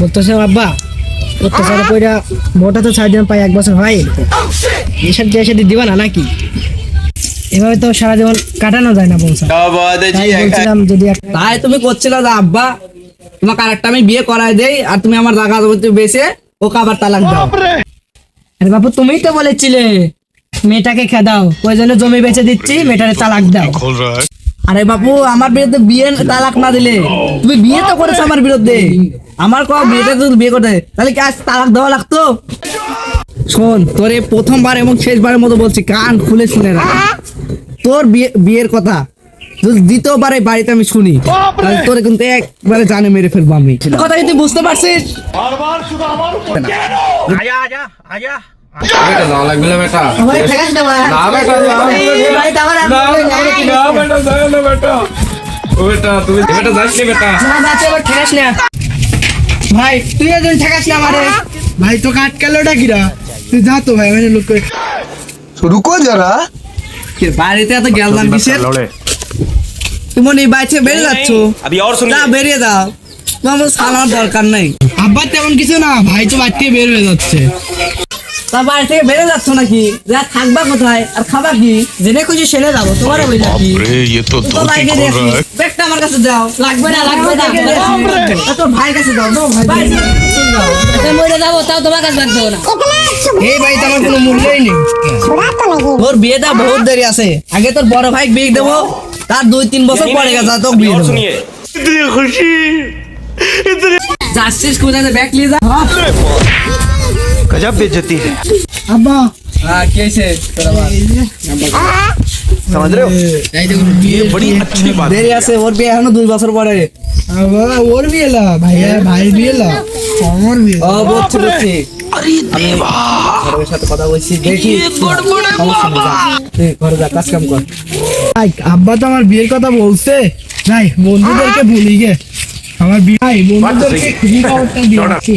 বলতেছে আব্বা অত্যাচার কইরা মোটা তো চারজন পায় এক বছর হয়। এসব যে এসে দিবা না নাকি? এভাবে তো সারা জীবন কাটানো যায় না বলছিলাম যদি তাই তুমি করছিল যে আব্বা। তোমাকে আরেকটা আমি বিয়ে করাই দেই আর তুমি আমার জায়গা বেসে ও কাবার তালাক দাও। আরে বাপু তুমিই তো বলেছিলে মেয়েটাকে খেদাও। ওই জন্য জমি বেচে দিচ্ছি মেয়েটারে তালাক দাও। আরে বাপু আমার বিরুদ্ধে বিয়ে তালাক না দিলে? তুমি বিয়ে তো করেছ আমার বিরুদ্ধে। আমার কো বিয়েটা বিয়ে করতে তাহলে কি আজ তালাক দেওয়া লাগতো? শোন তোর এই প্রথমবার এবং শেষবারের মতো বলছি কান খুলে শুনে রাখ। তোর বিয়ে বিয়ের কথা যদি দ্বিতীয়বারে বাড়িতে আমি শুনি তোর কিন্তু একবারে জানে মেরে ফেলব আমি। কথা কিন্তু বুঝতে পারছিস? বেটা তুমি বাড়িতে দরকার নাই। আব্বা তেমন কিছু না ভাই তো বাড়িতে বের হয়ে যাচ্ছে। তা বাড়ি থেকে বেড়ে যাচ্ছ নাকি? যা থাকবা কোথায়? আর খাবা কি? জেনে খুঁজে সেরে যাব তোমার বলি নাকি ব্যাগটা আমার কাছে দাও। লাগবে না লাগবে না। তোর ভাই কাছে দাও তো তাও কাছে না। এই ভাই কোনো মূল্যই নেই। বহুত দেরি আছে। আগে তোর বড় ভাই বেগ দেবো তার দুই তিন বছর পরে গেছে যাচ্ছিস गजब बेइज्जती है আব্বা হ্যাঁ কে এসে समझ रहे हो ये बड़ी अच्छी बात দেরি আছে ওর বিয়ে এখনো দুই বছর পরে আব্বা ওর বিয়ে লা ভাইয়া ভাই বিয়ে লা আমার বিয়ে ও বুঝছি বুঝছি আমি ঘরের সাথে কথা বলছি দেখি সমস্যা নেই, যা। তুই ঘরে যা কাজ কাম কর ভাই আব্বা তো আমার বিয়ের কথা বলছে ভাই বন্ধুদেরকে ভুলি গে আমার বিয়ে ভাই বন্ধুদেরকে খুবই খবরটা দিয়েছি